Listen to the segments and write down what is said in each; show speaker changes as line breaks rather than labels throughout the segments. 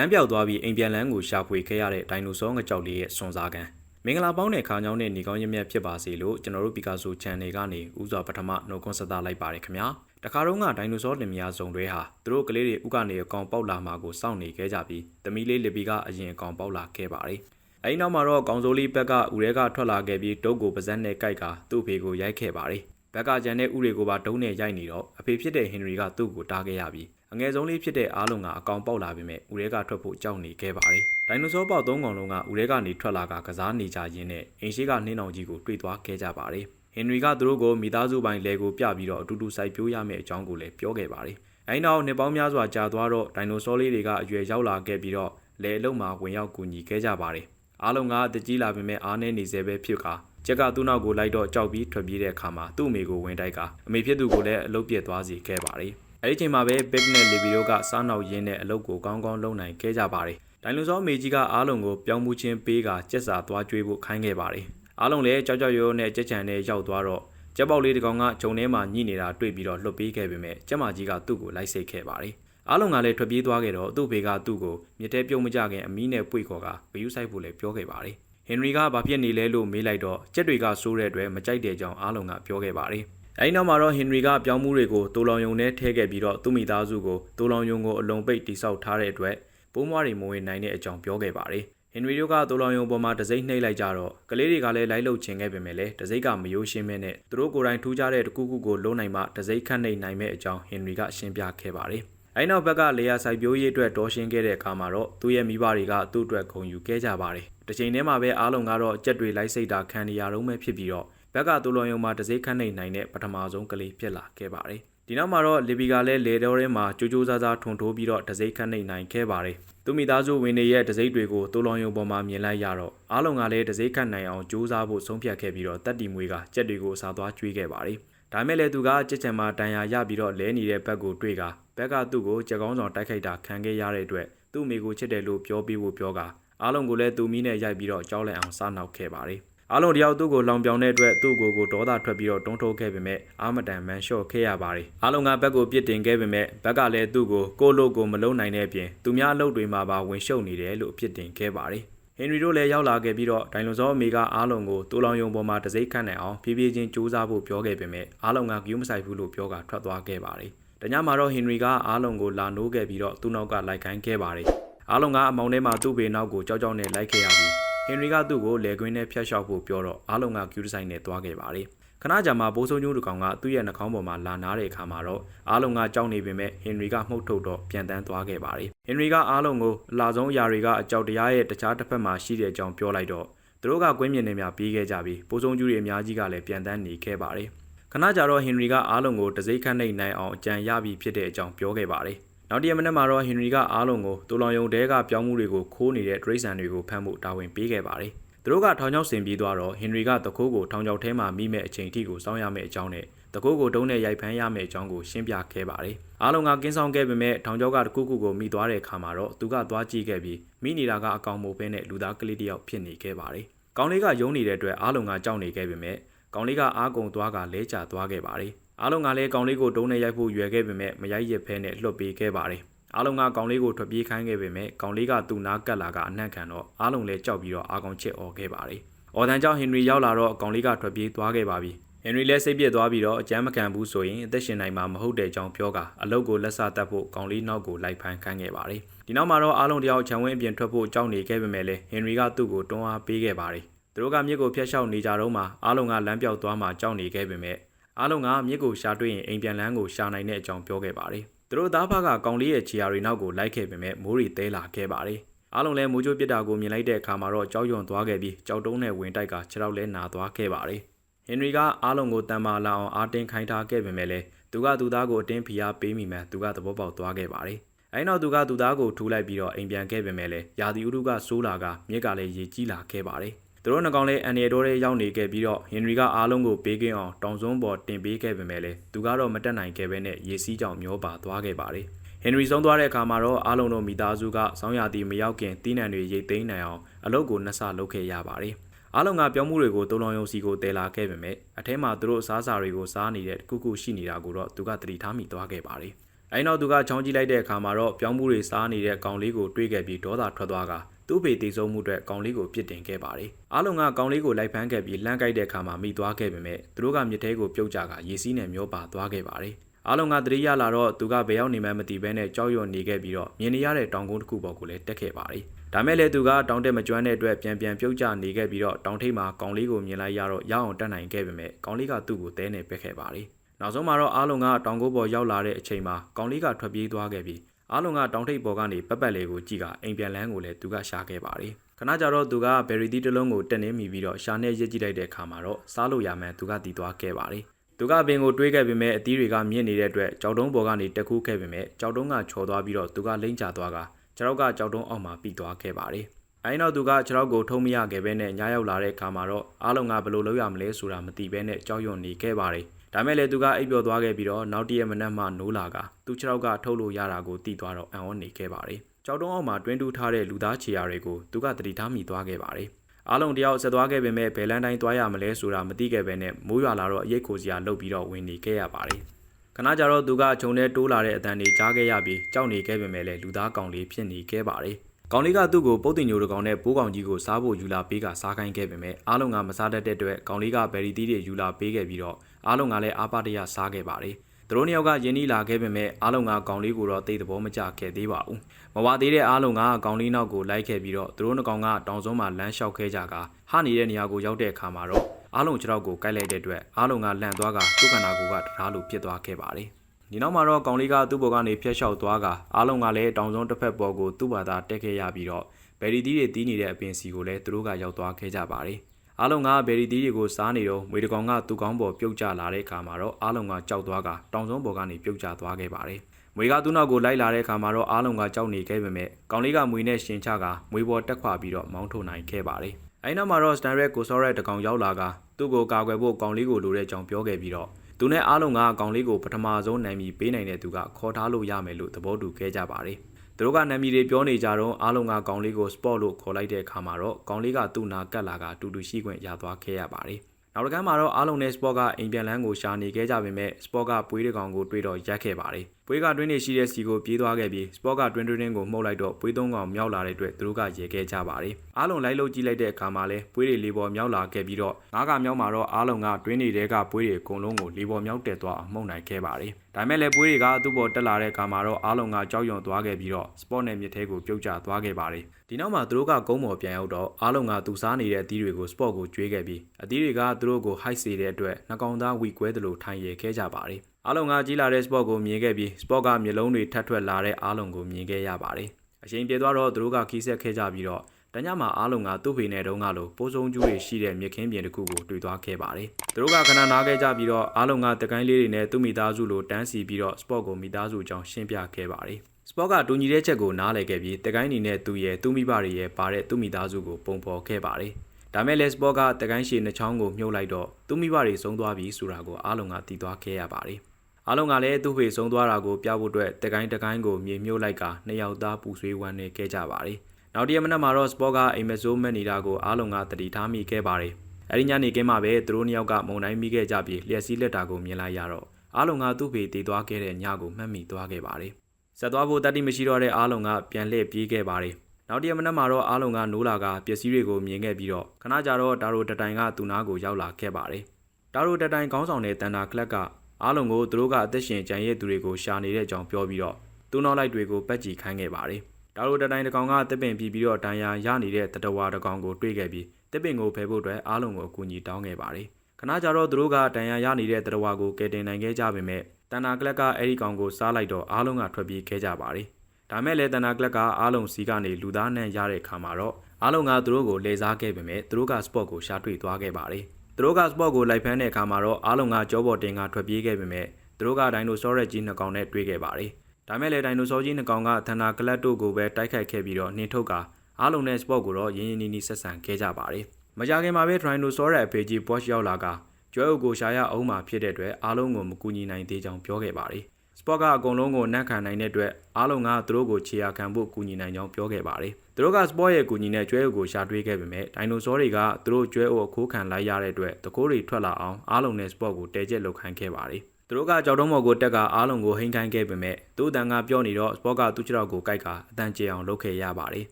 လမ်းပြောက်သွားပြီးအိမ်ပြန်လန်းကိုရှာဖွေခဲ့ရတဲ့ဒိုင်နိုဆောငကြောက်လေးရဲ့စွန်စားကန်မင်္ဂလာပေါင်းတဲ့ခါညောင်းတဲ့နေကောင်းရမြတ်ဖြစ်ပါစေလို့ကျွန်တော်တို့ပီကာဆို channel ကနေဥစွာပထမနှုတ်ခွန်းဆက်သလိုက်ပါတယ်ခင်ဗျာတခါတော့ကဒိုင်နိုဆောလင်မယားဇုံတွေဟာသူတို့ကလေးတွေဥကနေအကောင်ပေါက်လာမှာကိုစောင့်နေခဲ့ကြပြီးသမီးလေးလီပီကအရင်အကောင်ပေါက်လာခဲ့ပါတယ်အဲဒီနောက်မှာတော့ကောင်စိုးလေးဘက်ကဥရဲကထွက်လာခဲ့ပြီးတုတ်ကိုပါဇက်နဲ့ကြိုက်ကသူ့အဖေကိုရိုက်ခဲ့ပါတယ်ဘက်ကကြံတဲ့ဥတွေကိုပါတုံးနဲ့ရိုက်နေတော့အဖေဖြစ်တဲ့ဟင်နရီကသူ့ကိုတားခဲ့ရပြီး အငယ်ဆုံးလေးဖြစ်တဲ့အားလုံးကအကောင်ပေါက်လာပေမဲ့ဥရဲကထွက်ဖို့ကြောက်နေခဲ့ပါတယ်ဒိုင်နိုဆောပေါက်သုံးကောင်လုံးကဥရဲကနေထွက်လာကကစားနေကြရင်းနဲ့အင်ရှိကနှင်းအောင်ကြီးကိုတွေ့သွားခဲ့ကြပါတယ်ဟင်နရီကသူတို့ကိုမိသားစုပိုင်လဲကိုပြပြီးတော့အတူတူစိုက်ပျိုးရမယ့်အကြောင်းကိုလည်းပြောခဲ့ပါတယ်အဲဒီနောက်နှစ်ပေါင်းများစွာကြာသွားတော့ဒိုင်နိုဆောလေးတွေကအရွယ်ရောက်လာခဲ့ပြီးတော့လဲအလုံးမှာဝင်ရောက်ကူညီခဲ့ကြပါတယ်အားလုံးကတကြီးလာပေမဲ့အားနေနေစေပဲဖြစ်ကာကျက်ကသူ့နောက်ကိုလိုက်တော့ကြောက်ပြီးထွက်ပြေးတဲ့အခါမှာသူ့အမေကိုဝင်တိုက်က အမေဖြစ်သူကိုလည်းအလုတ်ပြက်သွားစေခဲ့ပါတယ် အဲဒီချိန်မှာပဲပက်နဲ့လီဗီတို့ကစားနောက်ရင်းတဲ့အလုတ်ကိုကောင်းကောင်းလုပ်နိုင်ခဲ့ကြပါတယ်ဒိုင်နိုဆောမေကြီးကအားလုံးကိုပြောင်းမှုချင်းပေးကကျက်စာသွားကျွေးဖို့ခိုင်းခဲ့ပါတယ်အားလုံးလည်းကြောက်ကြောက်ရွံ့ရွံ့နဲ့ကြက်ချန်နဲ့ရောက်သွားတော့ကျက်ပေါက်လေးတစ်ကောင်ကဂျုံထဲမှာညှိနေတာတွေ့ပြီးတော့လှုပ်ပေးခဲ့ပေမဲ့ကျက်မကြီးကသူ့ကိုလိုက်စိတ်ခဲ့ပါတယ်အားလုံးကလည်းထွက်ပြေးသွားခဲ့တော့သူ့ဖေကသူ့ကိုမြစ်ထဲပြုံးမကြခင်အမီးနဲ့ပွေခေါ်ကဘယူးဆိုင်ဖို့လည်းပြောခဲ့ပါတယ်ဟင်နရီကဘာဖြစ်နေလဲလို့မေးလိုက်တော့ကြက်တွေကစိုးတဲ့အတွက်မကြိုက်တဲ့ကြောင်းအားလုံးကပြောခဲ့ပါတယ် အဲဒီနောက်မှာတော့ဟင်နရီကပြောင်းမှုတွေကိုတိုလောင်ယုံနဲ့ထဲခဲ့ပြီးတော့သူ့မိသားစုကိုတိုလောင်ယုံကိုအလုံးပိတ်တိဆောက်ထားတဲ့အတွက်ပိုးမွားတွေမဝင်နိုင်တဲ့အကြောင်းပြောခဲ့ပါတယ်ဟင်နရီတို့ကတိုလောင်ယုံပေါ်မှာတစိမ့်နှိပ်လိုက်ကြတော့ကလေးတွေကလည်းလိုက်လုချင်ခဲ့ပေမဲ့လည်းတစိမ့်ကမယိုးရှင်းမဲနဲ့သူတို့ကိုယ်တိုင်ထူးခြားတဲ့တကူကူကိုလုံးနိုင်မှတစိမ့်ခတ်နှိပ်နိုင်မဲ့အကြောင်းဟင်နရီကရှင်းပြခဲ့ပါတယ်အဲနောက်ဘက်ကလေယာစိုက်ပျိုးရေးအတွက်တော်ရှင်းခဲ့တဲ့အခါမှာတော့သူ့ရဲ့မိဘတွေကသူ့အတွက်ဂုဏ်ယူခဲ့ကြပါတယ်။တစ်ချိန်တည်းမှာပဲအားလုံးကတော့ကြက်တွေလိုက်စိတ်တာခံနေရတော့မှဖြစ်ပြီးတော့ ဘက်ကသူလွန်ယုံမှာတစိမ့်ခန့်နိုင်နိုင်တဲ့ပထမဆုံးကလေးဖြစ်လာခဲ့ပါတယ်။ဒီနောက်မှာတော့လီဘီကလည်းလေတော်ထဲမှာကြိုးကြိုးစားစားထွန်ထိုးပြီးတော့တစိမ့်ခန့်နိုင်နိုင်ခဲ့ပါတယ်။သူမိသားစုဝင်တွေရဲ့တစိမ့်တွေကိုသူလွန်ယုံပေါ်မှာမြင်လိုက်ရတော့အားလုံးကလည်းတစိမ့်ခန့်နိုင်အောင်ကြိုးစားဖို့ဆုံးဖြတ်ခဲ့ပြီးတော့တက်တီမွေးကကြက်တွေကိုစားသွားကျွေးခဲ့ပါတယ်။ဒါမဲ့လည်းသူကကြက်ချံမှာတန်ရာရပြီးတော့လဲနေတဲ့ဘက်ကိုတွေ့ကဘက်ကသူ့ကိုကြက်ကောင်းဆောင်တိုက်ခိုက်တာခံခဲ့ရတဲ့အတွက်သူ့မိကိုချစ်တယ်လို့ပြောပြီးဖို့ပြောကအားလုံးကိုလည်းသူမီးနဲ့ရိုက်ပြီးတော့ကြောက်လန့်အောင်စားနှောက်ခဲ့ပါတယ်။ အားလုံးတယောက်သူ့ကိုလောင်ပြောင်တဲ့အတွက်သူ့ကိုယ်ကိုဒေါသထွက်ပြီးတော့တွန်းထိုးခဲ့ပေမဲ့အာမတန်မန်လျှော့ခဲ့ရပါတယ်။အားလုံးကဘက်ကိုပြစ်တင်ခဲ့ပေမဲ့ဘက်ကလည်းသူ့ကိုကိုလို့ကိုမလုံနိုင်တဲ့အပြင်သူများအလုပ်တွေမှာပါဝင်ရှုပ်နေတယ်လို့ပြစ်တင်ခဲ့ပါတယ်။ဟင်ရီတို့လည်းရောက်လာခဲ့ပြီးတော့ဒိုင်လွန်ဆောအမေကအားလုံးကိုတူလောင်ယုံပေါ်မှာတစိမ့်ခန့်နိုင်အောင်ဖြည်းဖြည်းချင်းစူးစမ်းဖို့ပြောခဲ့ပေမဲ့အားလုံးကဂယူးမဆိုင်ဘူးလို့ပြောကထွက်သွားခဲ့ပါတယ်။တညမှာတော့ဟင်ရီကအားလုံးကိုလာနိုးခဲ့ပြီးတော့သူ့နောက်ကလိုက်ခိုင်းခဲ့ပါတယ်။အားလုံးကအမောင်ထဲမှာသူ့ဘေနောက်ကိုကြောက်ကြောက်နဲ့လိုက်ခဲ့ရပြီး ဟင်ရီကသူ့ကိုလေကွင်းနဲ့ဖျက်လျှောက်ဖို့ပြောတော့အားလုံးကဂယူးဒီဇိုင်းနဲ့သွားခဲ့ပါတယ်။ခဏကြာမှဘိုးစုံကျိုးတကောင်ကသူ့ရဲ့နှာခေါင်းပေါ်မှာလာနားတဲ့အခါမှာတော့အားလုံးကကြောက်နေပေမဲ့ဟင်ရီကမှုတ်ထုတ်တော့ပြန်တန်းသွားခဲ့ပါတယ်။ဟင်ရီကအားလုံးကိုအလားဆုံးအရာတွေကအကြောက်တရားရဲ့တခြားတစ်ဖက်မှာရှိတဲ့အကြောင်းပြောလိုက်တော့သူတို့ကကွင်းမြင်နေများပြီးခဲ့ကြပြီးဘိုးစုံကျူးတွေအများကြီးကလည်းပြန်တန်းနေခဲ့ပါတယ်။ခဏကြာတော့ဟင်ရီကအားလုံးကိုတစိမ့်ခန့်နိုင်နိုင်အောင်အကြံရပြီးဖြစ်တဲ့အကြောင်းပြောခဲ့ပါတယ်။ နောက်တရက်မနေ့မှာတော့ဟင်ရီကအားလုံးကိုတူလောင်ယုံတဲကပြောင်းမှုတွေကိုခိုးနေတဲ့ဒရိတ်ဆန်တွေကိုဖမ်းဖို့တာဝန်ပေးခဲ့ပါတယ်။သူတို့ကထောင်ချောက်ဆင်ပြီးသွားတော့ဟင်ရီကတကိုးကိုထောင်ချောက်ထဲမှာမိမဲ့အချိန်ထိကိုစောင်းရမယ့်အကြောင်းနဲ့တကိုးကိုတုံးနဲ့ရိုက်ဖမ်းရမယ့်အကြောင်းကိုရှင်းပြခဲ့ပါတယ်။အားလုံးကကင်းဆောင်ခဲ့ပေမဲ့ထောင်ချောက်ကတကူကူကိုမိသွားတဲ့အခါမှာတော့သူကသွားကြည့်ခဲ့ပြီးမိနေတာကအကောင်မို့ပဲနဲ့လူသားကလေးတယောက်ဖြစ်နေခဲ့ပါတယ်။ကောင်လေးကယုံနေတဲ့အတွက်အားလုံးကကြောက်နေခဲ့ပေမဲ့ကောင်လေးကအားကုန်သွားကလဲကျသွားခဲ့ပါတယ်။ အားလုံးကလည်းကောင်လေးကိုတုံးနဲ့ရိုက်ဖို့ရွယ်ခဲ့ပေမဲ့မရိုက်ရဖဲနဲ့လွတ်ပေးခဲ့ပါတယ်။အားလုံးကကောင်လေးကိုထွက်ပြေးခိုင်းခဲ့ပေမဲ့ကောင်လေးကသူ့နားကပ်လာကအနှံ့ခံတော့အားလုံးလည်းကြောက်ပြီးတော့အာကောင်ချစ်អော်ခဲ့ပါတယ်။အော်တန်ကြောင့်ဟင်နရီရောက်လာတော့ကောင်လေးကထွက်ပြေးသွားခဲ့ပါပြီ။ဟင်နရီလည်းစိတ်ပြစ်သွားပြီးတော့အကြမ်းမခံဘူးဆိုရင်အသက်ရှင်နိုင်မှာမဟုတ်တဲ့အကြောင်းပြောကအလုတ်ကိုလက်ဆတက်ဖို့ကောင်လေးနောက်ကိုလိုက်ဖမ်းခိုင်းခဲ့ပါတယ်။ဒီနောက်မှာတော့အားလုံးတယောက်ခြံဝင်းအပြင်ထွက်ဖို့ကြောက်နေခဲ့ပေမဲ့လည်းဟင်နရီကသူ့ကိုတွန်းအားပေးခဲ့ပါတယ်။သူတို့ကမြစ်ကိုဖျက်လျှောက်နေကြတော့မှအားလုံးကလမ်းပြောက်သွားမှကြောက်နေခဲ့ပေမဲ့ အားလုံးကမြစ်ကိုရှာတွေ့ရင်အိမ်ပြန်လန်းကိုရှာနိုင်တဲ့အကြောင်းပြောခဲ့ပါတယ်။သူတို့သားဖကကောင်လေးရဲ့ခြေရာတွေနောက်ကိုလိုက်ခဲ့ပေမဲ့မိုးရီသဲလာခဲ့ပါတယ်။အားလုံးလည်းမိုးချိုးပစ်တာကိုမြင်လိုက်တဲ့အခါမှာတော့ကြောက်ရွံ့သွားခဲ့ပြီးကြောက်တုံးနဲ့ဝင်တိုက်ကခြေထောက်လဲနာသွားခဲ့ပါတယ်။ဟင်နရီကအားလုံးကိုတန်မာလာအောင်အားတင်းခိုင်းထားခဲ့ပေမဲ့လည်းသူကသူသားကိုအတင်းဖိအားပေးမိမှသူကသဘောပေါက်သွားခဲ့ပါတယ်။အဲနောက်သူကသူသားကိုထူလိုက်ပြီးတော့အိမ်ပြန်ခဲ့ပေမဲ့လည်းယာတီဥရုကဆိုးလာကမြစ်ကလည်းရေကြီးလာခဲ့ပါတယ်။ သူတို့နှကောင်လေးအန်ရီတိုရဲရောက်နေခဲ့ပြီးတော့ဟင်နရီကအားလုံးကိုပေးကင်းအောင်တောင်စွန်းပေါ်တင်ပေးခဲ့ပေမဲ့လည်းသူကတော့မတက်နိုင်ခဲ့ပဲနဲ့ရေစီးကြောင်မျောပါသွားခဲ့ပါတယ်။ဟင်နရီဆုံးသွားတဲ့အခါမှာတော့အားလုံးတို့မိသားစုကစောင်းရသည်မရောက်ခင်တီးနှံတွေရိတ်သိမ်းနိုင်အောင်အလုပ်ကိုနှစ်ဆလုပ်ခဲ့ရပါတယ်။အားလုံးကပြောင်းမှုတွေကိုတုံလောင်ယုံစီကိုတည်လာခဲ့ပေမဲ့အထဲမှာသူတို့စားစာတွေကိုစားနေတဲ့ကုကုရှိနေတာကိုတော့သူကတတိထားမိသွားခဲ့ပါတယ်။အဲဒီနောက်သူကချောင်းကြည့်လိုက်တဲ့အခါမှာတော့ပြောင်းမှုတွေစားနေတဲ့ကောင်လေးကိုတွေးခဲ့ပြီးဒေါသထွက်သွားက သူ့ဖေတေဆုံးမှုအတွက်ကောင်လေးကိုပြစ်တင်ခဲ့ပါတယ်။အားလုံးကကောင်လေးကိုလိုက်ဖမ်းခဲ့ပြီးလှမ်းကြိုက်တဲ့အခါမှာမိသွားခဲ့ပေမဲ့သူတို့ကမြစ်ထဲကိုပြုတ်ကြကရေစီးနဲ့မျောပါသွားခဲ့ပါတယ်။အားလုံးကသတိရလာတော့သူကဘယ်ရောက်နေမှန်းမသိဘဲနဲ့ကြောက်ရွံ့နေခဲ့ပြီးတော့မြင်နေရတဲ့တောင်ကုန်းတစ်ခုပေါ်ကိုလည်းတက်ခဲ့ပါတယ်။ဒါမဲ့လည်းသူကတောင်တက်မကျွမ်းတဲ့အတွက်ပြန်ပြန်ပြုတ်ကျနေခဲ့ပြီးတော့တောင်ထိပ်မှာကောင်လေးကိုမြင်လိုက်ရတော့ရအောင်တက်နိုင်ခဲ့ပေမဲ့ကောင်လေးကသူ့ကိုတဲနေပက်ခဲ့ပါတယ်။နောက်ဆုံးမှာတော့အားလုံးကတောင်ကုန်းပေါ်ရောက်လာတဲ့အချိန်မှာကောင်လေးကထွက်ပြေးသွားခဲ့ပြီး အားလုံးကတောင်ထိပ်ပေါ်ကနေပက်ပက်လေးကိုကြည့်ကအိမ်ပြန်လန်းကိုလည်းသူကရှာခဲ့ပါတယ်။ခဏကြာတော့သူကဘယ်ရီတီတစ်လုံးကိုတက်နေမိပြီးတော့ရှာနဲ့ရစ်ကြည့်လိုက်တဲ့အခါမှာတော့စားလို့ရမှန်းသူကတည်သွားခဲ့ပါတယ်။သူကပင်ကိုတွေးခဲ့ပေမဲ့အသီးတွေကမြင့်နေတဲ့အတွက်ကြောက်တုံးပေါ်ကနေတက်ခုခဲ့ပေမဲ့ကြောက်တုံးကချော်သွားပြီးတော့သူကလိမ့်ချသွားကခြေထောက်ကကြောက်တုံးအောက်မှာပြီးသွားခဲ့ပါတယ်။အဲဒီနောက်သူကခြေထောက်ကိုထုံးမရခဲ့ပဲနဲ့ညရောက်လာတဲ့အခါမှာတော့အားလုံးကဘယ်လိုလုပ်ရမလဲဆိုတာမသိဘဲနဲ့ကြောက်ရွံ့နေခဲ့ပါတယ်။ ဒါမဲ့လည်းသူကအိပ်ပျော်သွားခဲ့ပြီးတော့နောက်တည့်ရက်မနက်မှနိုးလာကသူခြေထောက်ကထုတ်လို့ရတာကိုသိသွားတော့အံ့ဩနေခဲ့ပါတယ်။ကြောက်တုံးအောက်မှာတွင်းတူးထားတဲ့လူသားခြေရာတွေကိုသူကတတိထားမိသွားခဲ့ပါတယ်။အားလုံးတယောက်ဆက်သွားခဲ့ပေမဲ့ဘယ်လန်တိုင်းသွားရမလဲဆိုတာမသိခဲ့ပဲနဲ့မိုးရွာလာတော့အရိတ်ခိုစရာလှုပ်ပြီးတော့ဝင်နေခဲ့ရပါတယ်။ခဏကြာတော့သူကခြုံထဲတိုးလာတဲ့အတန်တွေကြားခဲ့ရပြီးကြောက်နေခဲ့ပေမဲ့လည်းလူသားကောင်လေးဖြစ်နေခဲ့ပါတယ်။ကောင်လေးကသူ့ကိုပုတ်တင်ညိုတကောင်နဲ့ပိုးကောင်ကြီးကိုစားဖို့ယူလာပေးကစားခိုင်းခဲ့ပေမဲ့အားလုံးကမစားတတ်တဲ့အတွက်ကောင်လေးကဘယ်ရီတီးတွေယူလာပေးခဲ့ပြီးတော့ အားလုံးကလည်းအားပါတရစားခဲ့ပါတယ်။သူတို့နှစ်ယောက်ကယင်းနီလာခဲ့ပေမဲ့အားလုံးကကောင်လေးကိုတော့တိတ်သဘောမကျခဲ့သေးပါဘူး။မဝသေးတဲ့အားလုံးကကောင်လေးနောက်ကိုလိုက်ခဲ့ပြီးတော့သူတို့နှစ်ကောင်ကတောင်စုံးမှာလမ်းလျှောက်ခဲ့ကြကဟာနေတဲ့နေရာကိုရောက်တဲ့အခါမှာတော့အားလုံးခြေထောက်ကိုကိုက်လိုက်တဲ့အတွက်အားလုံးကလန့်သွားကသူ့ခန္ဓာကိုယ်ကတရားလိုဖြစ်သွားခဲ့ပါတယ်။ဒီနောက်မှာတော့ကောင်လေးကသူ့ဘော်ကနေဖျက်လျှောက်သွားကအားလုံးကလည်းတောင်စုံတစ်ဖက်ပေါ်ကိုသူ့ဘာသာတက်ခဲ့ရပြီးတော့ဘယ်ရီတီးတွေတီးနေတဲ့အပင်စီကိုလည်းသူတို့ကရောက်သွားခဲ့ကြပါတယ်။ အားလုံးကဘယ်ရီတီးတွေကိုစားနေတော့မွေတကောင်ကသူ့ကောင်းပေါ်ပြုတ်ကျလာတဲ့အခါမှာတော့အားလုံးကကြောက်သွားကတောင်စုံပေါ်ကနေပြုတ်ကျသွားခဲ့ပါတယ်။မွေကသူ့နောက်ကိုလိုက်လာတဲ့အခါမှာတော့အားလုံးကကြောက်နေခဲ့ပေမဲ့ကောင်လေးကမွေနဲ့ရှင်ချကမွေပေါ်တက်ခွာပြီးတော့မောင်းထုတ်နိုင်ခဲ့ပါတယ်။အဲဒီနောက်မှာတော့စတန်ရက်ကိုစောရက်တကောင်ရောက်လာကသူ့ကိုကာကွယ်ဖို့ကောင်လေးကိုလိုတဲ့အကြောင်းပြောခဲ့ပြီးတော့သူနဲ့အားလုံးကကောင်လေးကိုပထမဆုံးနိုင်ပြီးပေးနိုင်တဲ့သူကခေါ်ထားလို့ရမယ်လို့သဘောတူခဲ့ကြပါတယ်။ သူတို့ကနာမည်တွေပြောနေကြတော့အားလုံးကကောင်လေးကို sport လို့ခေါ်လိုက်တဲ့အခါမှာတော့ကောင်လေးကသူ့နာကတ်လာကတူတူရှိခွင့်ရသွားခဲ့ရပါတယ်။နောက်တစ်ခါမှာတော့အားလုံးနဲ့ sport ကအိမ်ပြန်လန်းကိုရှာနေခဲ့ကြပေမဲ့ sport ကပွေးတဲ့ကောင်ကိုတွေးတော့ရက်ခဲ့ပါတယ်။ ပွေးကတွင်းနေရှိတဲ့စီကိုပြေးသွားခဲ့ပြီး sport ကတွင်းတွင်းကိုမှုတ်လိုက်တော့ပွေးသုံးကောင်မြောက်လာတဲ့အတွက်သူတို့ကရေခဲ့ကြပါတယ်။အားလုံးလိုက်လို့ကြည့်လိုက်တဲ့အခါမှာလဲပွေးတွေလေးပေါ်မြောက်လာခဲ့ပြီးတော့ငါးကမြောက်မှာတော့အားလုံးကတွင်းနေတဲ့ကပွေးတွေအကုန်လုံးကိုလေးပေါ်မြောက်တက်သွားအောင်မှုတ်နိုင်ခဲ့ပါတယ်။ဒါမဲ့လည်းပွေးတွေကသူ့ပေါ်တက်လာတဲ့အခါမှာတော့အားလုံးကကြောက်ရွံ့သွားခဲ့ပြီးတော့ sport နဲ့မြစ်ထဲကိုပြုတ်ကျသွားခဲ့ပါတယ်။ဒီနောက်မှာသူတို့ကကုန်းပေါ်ပြန်ရောက်တော့အားလုံးကသူစားနေတဲ့အသီးတွေကို sport ကိုကျွေးခဲ့ပြီးအသီးတွေကသူတို့ကို high စေတဲ့အတွက်နှကောင်သားဝီကွဲတယ်လို့ထိုင်ရခဲ့ကြပါတယ်။အားလုံးကကြီးလာတဲ့ sport ကိုမြင်ခဲ့ပြီး sport ကမျိုးလုံးတွေထပ်ထွက်လာတဲ့အားလုံးကိုမြင်ခဲ့ရပါတယ်။အချိန်ပြေသွားတော့သူတို့ကခီးဆက်ခဲ့ကြပြီးတော့တညမှာအားလုံးကသူ့ဖေနဲ့တုန်းကလိုပိုးစုံကျူးတွေရှိတဲ့မြခင်းပြင်တစ်ခုကိုတွေ့သွားခဲ့ပါတယ်။သူတို့ကခဏနားခဲ့ကြပြီးတော့အားလုံးကတကိုင်းလေးတွေနဲ့သူ့မိသားစုလိုတန်းစီပြီးတော့ sport ကိုမိသားစုအကြောင်းရှင်းပြခဲ့ပါတယ်။ sport ကတူညီတဲ့ချက်ကိုနားလည်ခဲ့ပြီးတကိုင်းနေနဲ့သူ့ရဲ့သူ့မိဘတွေရဲ့ပါတဲ့သူ့မိသားစုကိုပုံဖော်ခဲ့ပါတယ်။ဒါမဲ့လက်စပေါ့ကတကိုင်းရှည်နှချောင်းကိုမြုပ်လိုက်တော့သူ့မိဘတွေဆုံးသွားပြီဆိုတာကိုအားလုံးကသိသွားခဲ့ရပါတယ်။ အားလုံးကလည်းသူ့ဖေဆုံးသွားတာကိုပြဖို့အတွက်တကိုင်းတကိုင်းကိုမြေမြုပ်လိုက်ကနှစ်ယောက်သားပူဆွေးဝမ်းနေခဲ့ကြပါတယ်။နောက်တရက်မနက်မှာတော့စပေါ့ကအိမ်မဆိုးမက်နေတာကိုအားလုံးကတတိထားမိခဲ့ပါတယ်။အဲဒီညနေခင်းမှာပဲသူတို့နှစ်ယောက်ကမုန်တိုင်းမိခဲ့ကြပြီးလျှက်စီးလက်တာကိုမြင်လိုက်ရတော့အားလုံးကသူ့ဖေတည်သွားခဲ့တဲ့ညကိုမှတ်မိသွားခဲ့ပါတယ်။ဆက်သွားဖို့တတိမရှိတော့တဲ့အားလုံးကပြန်လှည့်ပြေးခဲ့ပါတယ်။နောက်တရက်မနက်မှာတော့အားလုံးကနိုးလာကပစ္စည်းတွေကိုမြင်ခဲ့ပြီးတော့ခဏကြာတော့တာရိုတတိုင်ကသူ့နားကိုရောက်လာခဲ့ပါတယ်။တာရိုတတိုင်ခေါင်းဆောင်တဲ့တန်တာကလပ်က အားလုံးကိုသူတို့ကအသက်ရှင်ကြံရဲ့သူတွေကိုရှာနေတဲ့အကြောင်းပြောပြီးတော့သူ့နောက်လိုက်တွေကိုပက်ကြည့်ခိုင်းခဲ့ပါတယ်။တာရိုတတိုင်တကောင်ကတစ်ပင်ပြီးပြီးတော့တန်ရာရနေတဲ့တတဝါတကောင်ကိုတွေ့ခဲ့ပြီးတစ်ပင်ကိုဖယ်ဖို့အတွက်အားလုံးကိုအကူအညီတောင်းခဲ့ပါတယ်။ခဏကြာတော့သူတို့ကတန်ရာရနေတဲ့တတဝါကိုကယ်တင်နိုင်ခဲ့ကြပေမဲ့တန်တာကလပ်ကအဲ့ဒီကောင်ကိုစားလိုက်တော့အားလုံးကထွက်ပြေးခဲ့ကြပါတယ်။ဒါမဲ့လည်းတန်တာကလပ်ကအားလုံးစီကနေလူသားနဲ့ရတဲ့အခါမှာတော့အားလုံးကသူတို့ကိုလှည့်စားခဲ့ပေမဲ့သူတို့ကစပေါ့ကိုရှာတွေ့သွားခဲ့ပါတယ်။ သူတို့ကစပေါ့ကိုလိုက်ဖမ်းတဲ့အခါမှာတော့အားလုံးကကြောပေါ်တင်ကထွက်ပြေးခဲ့ပေမဲ့သူတို့ကဒိုင်နိုဆောရက်ကြီးနှစ်ကောင်နဲ့တွေ့ခဲ့ပါတယ်။ဒါမဲ့လည်းဒိုင်နိုဆောကြီးနှစ်ကောင်ကသန္တာကလတ်တို့ကိုပဲတိုက်ခိုက်ခဲ့ပြီးတော့နှင်ထုတ်ကအားလုံးနဲ့စပေါ့ကိုတော့ရင်းရင်းနှီးနှီးဆက်ဆံခဲ့ကြပါတယ်။မကြခင်မှာပဲဒိုင်နိုဆောရက်အဖေကြီးဘော့ချ်ရောက်လာကကျွဲအုပ်ကိုရှာရအောင်မှဖြစ်တဲ့အတွက်အားလုံးကိုမကူညီနိုင်သေးကြောင်းပြောခဲ့ပါတယ်။ စပေါ့ကအကုန်လုံးကိုနှက်ခံနိုင်တဲ့အတွက်အားလုံးကသူတို့ကိုခြေရာခံဖို့ကူညီနိုင်ကြောင်းပြောခဲ့ပါတယ်။သူတို့ကစပေါ့ရဲ့ကူညီနဲ့ကျွဲအုပ်ကိုရှာတွေ့ခဲ့ပေမဲ့ဒိုင်နိုဆောတွေကသူတို့ကျွဲအုပ်ကိုခိုးခံလိုက်ရတဲ့အတွက်တကိုးတွေထွက်လာအောင်အားလုံးနဲ့စပေါ့ကိုတဲကျက်လုပ်ခိုင်းခဲ့ပါတယ်သူတို့ကကြောက်တုံးမော်ကိုတက်ကအားလုံးကိုဟိန်းခိုင်းခဲ့ပေမဲ့သူ့အတန်ကပြောနေတော့စပေါ့ကသူ့ခြေထောက်ကိုကိုက်ကာအတန်ကျေအောင်လုပ်ခဲ့ရပါတယ်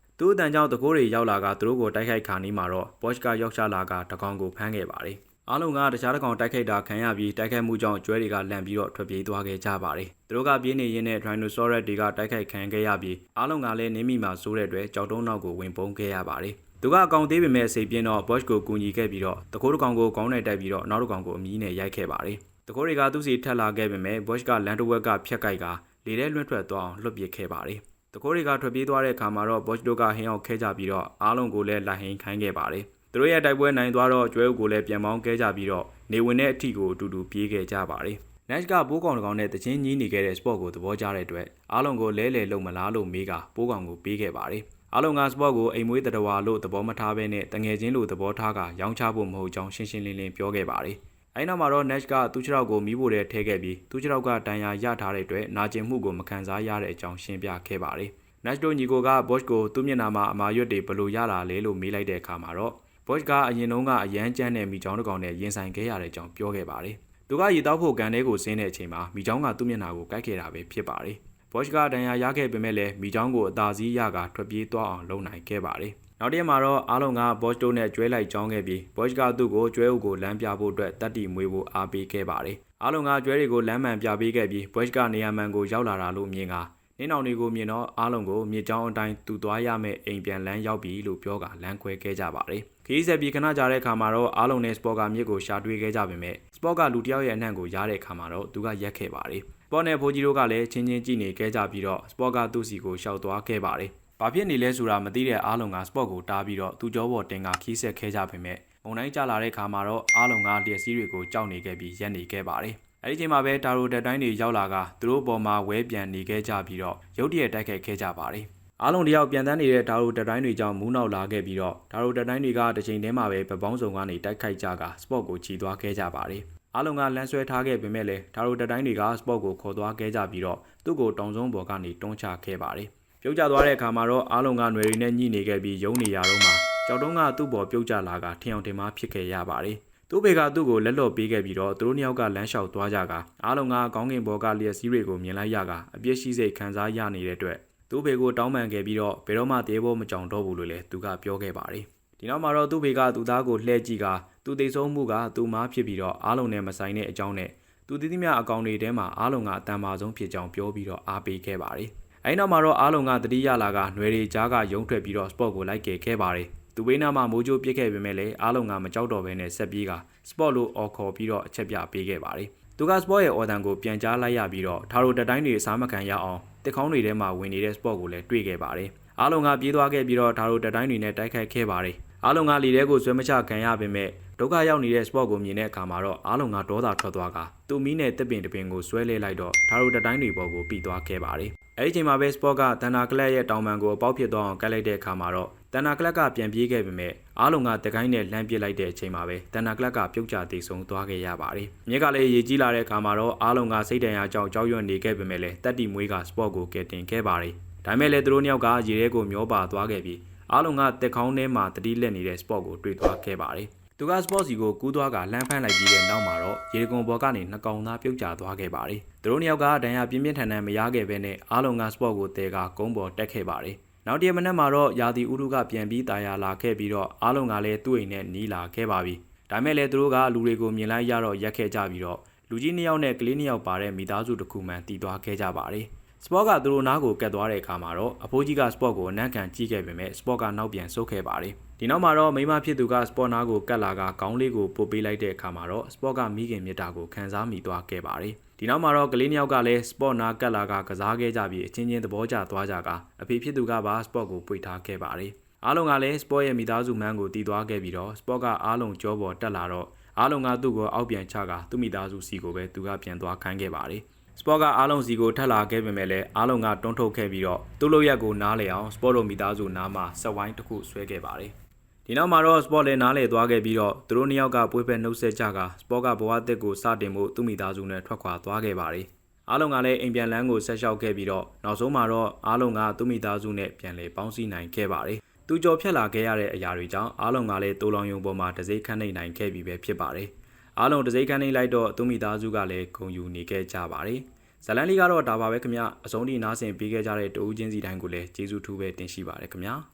။သူ့အတန်ကြောင့်တကိုးတွေရောက်လာကသူတို့ကိုတိုက်ခိုက်ခါနီးမှာတော့ဘော့ချ်ကရောက်ချလာကတကောင်ကိုဖမ်းခဲ့ပါတယ်။ အားလုံးကတခြားတစ်ကောင်တိုက်ခိုက်တာခံရပြီးတိုက်ခိုက်မှုကြောင့်ကျွဲတွေကလန့်ပြီးတော့ထွက်ပြေးသွားခဲ့ကြပါတယ်။သူတို့ကပြေးနေရင်းနဲ့ Tyrannosaurus တွေကတိုက်ခိုက်ခံခဲ့ရပြီးအားလုံးကလည်းနင်းမိမှာစိုးတဲ့အတွက်ကြောက်တုံးနောက်ကိုဝင်ပုန်းခဲ့ရပါတယ်။သူကအကောင်သေးပေမဲ့စိတ်ပြင်းတော့ Bosch ကိုကူညီခဲ့ပြီးတော့တကိုးတစ်ကောင်ကိုကောင်းနဲ့တိုက်ပြီးတော့နောက်တစ်ကောင်ကိုအမီးနဲ့ရိုက်ခဲ့ပါတယ်။တကိုးတွေကသူ့စီထက်လာခဲ့ပေမဲ့ Bosch ကလန်တဝက်ကဖြတ်ကိုက်ကလေထဲလွှတ်ထွက်သွားအောင်လွတ်ပစ်ခဲ့ပါတယ်။တကိုးတွေကထွက်ပြေးသွားတဲ့အခါမှာတော့ Bosch တို့ကဟင်းအောင်ခဲကြပြီးတော့အားလုံးကိုလည်းလက်ဟင်းခိုင်းခဲ့ပါတယ်။ သူတို့ရဲ့တိုက်ပွဲနိုင်သွားတော့ကျွဲဥကိုလည်းပြန်ပေါင်းခဲ့ကြပြီးတော့နေဝင်တဲ့အထီကိုအတူတူပြေးခဲ့ကြပါတယ်။ Nash ကပိုးကောင်တစ်ကောင်နဲ့တချင်းကြီးနေခဲ့တဲ့ sport ကိုသဘောကျတဲ့အတွက်အားလုံးကိုလဲလှယ်လုံးမလားလို့မေးကပိုးကောင်ကိုပေးခဲ့ပါတယ်။အားလုံးက sport ကိုအိမ်မွေးတတဝါလို့သဘောမထားဘဲနဲ့တငယ်ချင်းလို့သဘောထားကရောင်းချဖို့မဟုတ်ကြောင်းရှင်းရှင်းလင်းလင်းပြောခဲ့ပါတယ်။အဲဒီနောက်မှာတော့ Nash ကသူ့ခြေထောက်ကိုမီးဖို့တဲ့ထဲခဲ့ပြီးသူ့ခြေထောက်ကတန်ရာရထားတဲ့အတွက်နာကျင်မှုကိုမခံစားရတဲ့အကြောင်းရှင်းပြခဲ့ပါတယ်။ Nash တို့ညီကိုက Bosch ကိုသူ့မျက်နှာမှာအမာရွတ်တွေဘလို့ရလာလဲလို့မေးလိုက်တဲ့အခါမှာတော့ Bosch ကအရင်တုန်းကအရန်ကျန်းတဲ့မိချောင်းတစ်ကောင်နဲ့ရင်ဆိုင်ခဲ့ရတဲ့အကြောင်းပြောခဲ့ပါတယ်။သူကရေတောက်ဖို့ကန်ထဲကိုဆင်းတဲ့အချိန်မှာမိချောင်းကသူ့မျက်နှာကိုကိုက်ခဲ့တာပဲဖြစ်ပါတယ်။ Bosch ကဒဏ်ရာရခဲ့ပေမဲ့လည်းမိချောင်းကိုအသာစီးရကထွက်ပြေးသွားအောင်လုပ်နိုင်ခဲ့ပါတယ်။နောက်တစ်ရက်မှာတော့အားလုံးက Bosch တို့နဲ့ကျွဲလိုက်ကြောင်းခဲ့ပြီး Bosch ကသူ့ကိုကျွဲအုပ်ကိုလမ်းပြဖို့အတွက်တတ်တီမွေးဖို့အားပေးခဲ့ပါတယ်။အားလုံးကကျွဲတွေကိုလမ်းမှန်ပြပေးခဲ့ပြီး Bosch ကနေရာမှန်ကိုရောက်လာတာလို့မြင်က နင်းအောင်တွေကိုမြင်တော့အားလုံးကိုမြေချောင်းအတိုင်းတူသွားရမယ့်အိမ်ပြန်လန်းရောက်ပြီလို့ပြောကလမ်းခွဲခဲ့ကြပါတယ်။ခရီးဆက်ပြီးခဏကြာတဲ့အခါမှာတော့အားလုံးနဲ့စပေါ့ကမြစ်ကိုရှာတွေ့ခဲ့ကြပေမဲ့စပေါ့ကလူတစ်ယောက်ရဲ့အနှံ့ကိုရားတဲ့အခါမှာတော့သူကရက်ခဲ့ပါတယ်။စပေါ့နဲ့ဖိုးကြီးတို့ကလည်းချင်းချင်းကြည့်နေခဲ့ကြပြီးတော့စပေါ့ကသူ့စီကိုရှောက်သွားခဲ့ပါတယ်။ဘာဖြစ်နေလဲဆိုတာမသိတဲ့အားလုံးကစပေါ့ကိုတားပြီးတော့သူ့ကြောပေါ်တင်ကခီးဆက်ခဲ့ကြပေမဲ့မုံတိုင်းကျလာတဲ့အခါမှာတော့အားလုံးကလျက်စီးတွေကိုကြောက်နေခဲ့ပြီးရက်နေခဲ့ပါတယ်။ အဲဒီချိန်မှာပဲတာရိုတက်တိုင်းတွေရောက်လာကသူတို့ပေါ်မှာဝဲပြန်နေခဲ့ကြပြီးတော့ရုတ်တရက်တိုက်ခိုက်ခဲ့ကြပါတယ်။အားလုံးတယောက်ပြန်တန်းနေတဲ့တာရိုတက်တိုင်းတွေကြောင့်မူးနောက်လာခဲ့ပြီးတော့တာရိုတက်တိုင်းတွေကတစ်ချိန်တည်းမှာပဲပပောင်းစုံကနေတိုက်ခိုက်ကြကစပေါ့ကိုချီသွားခဲ့ကြပါတယ်။အားလုံးကလမ်းဆွဲထားခဲ့ပေမဲ့လည်းတာရိုတက်တိုင်းတွေကစပေါ့ကိုခေါ်သွားခဲ့ကြပြီးတော့သူ့ကိုတောင်စုံပေါ်ကနေတွန်းချခဲ့ပါတယ်။ပြုတ်ကျသွားတဲ့အခါမှာတော့အားလုံးကຫນွေရီနဲ့ညှိနေခဲ့ပြီးယုံနေရတော့မှကြောက်တုံးကသူ့ပေါ်ပြုတ်ကျလာကထင်အောင်တင်မှဖြစ်ခဲ့ရပါတယ်။ သူ့ဘေကသူ့ကိုလက်လော့ပေးခဲ့ပြီးတော့သူတို့နှစ်ယောက်ကလမ်းလျှောက်သွားကြကအားလုံးကကောင်းကင်ဘော်ကလျက်စီးတွေကိုမြင်လိုက်ရကအပြစ်ရှိစိတ်ခံစားရနေတဲ့အတွက်သူ့ဘေကိုတောင်းပန်ခဲ့ပြီးတော့ဘယ်တော့မှတေးဖို့မကြောင်တော့ဘူးလို့လည်းသူကပြောခဲ့ပါတယ်ဒီနောက်မှာတော့သူ့ဘေကသူ့သားကိုလှည့်ကြည့်ကသူသိဆုံးမှုကသူ့မားဖြစ်ပြီးတော့အားလုံးနဲ့မဆိုင်တဲ့အကြောင်းနဲ့သူတည်တည်မြအကောင်တွေထဲမှာအားလုံးကအတန်ပါဆုံးဖြစ်ကြောင်းပြောပြီးတော့အားပေးခဲ့ပါတယ်အဲဒီနောက်မှာတော့အားလုံးကတတိယလာကຫນွေတွေကြားကရုံထွက်ပြီးတော့စပေါ့ကိုလိုက်ခဲ့ခဲ့ပါတယ် သူဝေးနာမှာမိုးကြိုးပြစ်ခဲ့ပေမဲ့လည်းအားလုံးကမကြောက်တော့ဘဲနဲ့ဆက်ပြေးကစပေါ့လို့အော်ခေါ်ပြီးတော့အချက်ပြပေးခဲ့ပါတယ်။သူကစပေါ့ရဲ့အော်တန်ကိုပြန်ကြားလိုက်ရပြီးတော့ထာရိုတက်တိုင်းတွေစားမခံရအောင်တစ်ခေါင်းတွေထဲမှာဝင်နေတဲ့စပေါ့ကိုလည်းတွေ့ခဲ့ပါတယ်။အားလုံးကပြေးသွားခဲ့ပြီးတော့ထာရိုတက်တိုင်းတွေနဲ့တိုက်ခိုက်ခဲ့ပါတယ်။အားလုံးကလီထဲကိုဆွဲမချခံရပေမဲ့ ဒုက္ခရောက်နေတဲ့စပေါ့ကိုမြင်တဲ့အခါမှာတော့အားလုံးကဒေါသထွက်သွားကသူမီးနဲ့တစ်ပင်တစ်ပင်ကိုဆွဲလဲလိုက်တော့ထာရိုတက်တိုင်းတွေပေါ်ကိုပြီးသွားခဲ့ပါတယ်။အဲဒီချိန်မှာပဲစပေါ့ကတန်နာကလပ်ရဲ့တောင်ပန်ကိုအပေါက်ဖြစ်သွားအောင်ကတ်လိုက်တဲ့အခါမှာတော့တန်နာကလပ်ကပြန်ပြေးခဲ့ပေမဲ့အားလုံးကတကိုင်းနဲ့လှမ်းပစ်လိုက်တဲ့အချိန်မှာပဲတန်နာကလပ်ကပြုတ်ကျသေးဆုံးသွားခဲ့ရပါတယ်။မြက်ကလည်းရေကြီးလာတဲ့အခါမှာတော့အားလုံးကစိတ်တန်ရာကြောင့်ကြောက်ရွံ့နေခဲ့ပေမဲ့လည်းတက်တီမွေးကစပေါ့ကိုကယ်တင်ခဲ့ပါတယ်။ဒါပေမဲ့လည်းသူတို့နှစ်ယောက်ကရေထဲကိုမျောပါသွားခဲ့ပြီးအားလုံးကတက်ခေါင်းထဲမှာတတိလက်နေတဲ့စပေါ့ကိုတွေ့သွားခဲ့ပါတယ်။ သူကစပေါ့စီကိုကူးသွားကလှမ်းဖမ်းလိုက်ပြီးတဲ့နောက်မှာတော့ရေကွန်ဘော်ကနေနှကောင်သားပြုတ်ကျသွားခဲ့ပါတယ်။သူတို့နှစ်ယောက်ကဒဏ်ရာပြင်းပြင်းထန်ထန်မရခဲ့ဘဲနဲ့အားလုံးကစပေါ့ကိုတဲကကုန်းပေါ်တက်ခဲ့ပါတယ်။နောက်တရက်မနက်မှာတော့ယာတီဥရုကပြန်ပြီးတာယာလာခဲ့ပြီးတော့အားလုံးကလည်းသူ့အိမ်နဲ့နီးလာခဲ့ပါပြီ။ဒါမဲ့လည်းသူတို့ကလူတွေကိုမြင်လိုက်ရတော့ရက်ခဲ့ကြပြီးတော့လူကြီးနှစ်ယောက်နဲ့ကလေးနှစ်ယောက်ပါတဲ့မိသားစုတစ်ခုမှတည်သွားခဲ့ကြပါတယ်။စပေါ့ကသူတို့နားကိုကတ်သွားတဲ့အခါမှာတော့အဖိုးကြီးကစပေါ့ကိုအနံ့ခံကြည့်ခဲ့ပေမဲ့စပေါ့ကနောက်ပြန်ဆုတ်ခဲ့ပါတယ်။ ဒီနောက်မှာတော့မိမဖြစ်သူကစပေါ့နာကိုကတ်လာကခေါင်းလေးကိုပို့ပေးလိုက်တဲ့အခါမှာတော့စပေါ့ကမိခင်မြတ်တာကိုခံစားမိသွားခဲ့ပါတယ်။ဒီနောက်မှာတော့ကလေးနှစ်ယောက်ကလည်းစပေါ့နာကတ်လာကကစားခဲ့ကြပြီးအချင်းချင်းသဘောကျသွားကြကအဖေဖြစ်သူကပါစပေါ့ကိုပွေထားခဲ့ပါတယ်။အားလုံးကလည်းစပေါ့ရဲ့မိသားစုမှန်းကိုတည်သွားခဲ့ပြီးတော့စပေါ့ကအားလုံးကြောပေါ်တက်လာတော့အားလုံးကသူ့ကိုအောက်ပြန်ချကသူ့မိသားစုစီကိုပဲသူကပြန်သွားခိုင်းခဲ့ပါတယ်။စပေါ့ကအားလုံးစီကိုထက်လာခဲ့ပေမဲ့လည်းအားလုံးကတွန်းထုတ်ခဲ့ပြီးတော့သူ့လိုရက်ကိုနားလေအောင်စပေါ့တို့မိသားစုနားမှာဆက်ဝိုင်းတစ်ခုဆွဲခဲ့ပါတယ်။ ဒီနောက်မှာတော့ sport လည်းနားလည်သွားခဲ့ပြီးတော့သူတို့နှစ်ယောက်ကပွေးဖက်နှုတ်ဆက်ကြက sport ကဘဝအသစ်ကိုစတင်ဖို့သူ့မိသားစုနဲ့ထွက်ခွာသွားခဲ့ပါတယ်။အားလုံးကလည်းအိမ်ပြန်လန်းကိုဆက်လျှောက်ခဲ့ပြီးတော့နောက်ဆုံးမှာတော့အားလုံးကသူ့မိသားစုနဲ့ပြန်လည်ပေါင်းစည်းနိုင်ခဲ့ပါတယ်။သူကြော်ဖြတ်လာခဲ့ရတဲ့အရာတွေကြောင့်အားလုံးကလည်းတိုးလောင်ယုံပေါ်မှာတစိခန့်နေနိုင်ခဲ့ပြီပဲဖြစ်ပါတယ်။အားလုံးတစိမ့်ခန်းနေလိုက်တော့သူမိသားစုကလည်းဂုံယူနေခဲ့ကြပါတယ်ဇလန်လီကတော့ဒါပါပဲခင်ဗျအဆုံးထိနားဆင်ပေးခဲ့ကြတဲ့တူဦးချင်းစီတိုင်းကိုလည်းကျေးဇူးထူးပဲတင်ရှိပါတယ်ခင်ဗျာ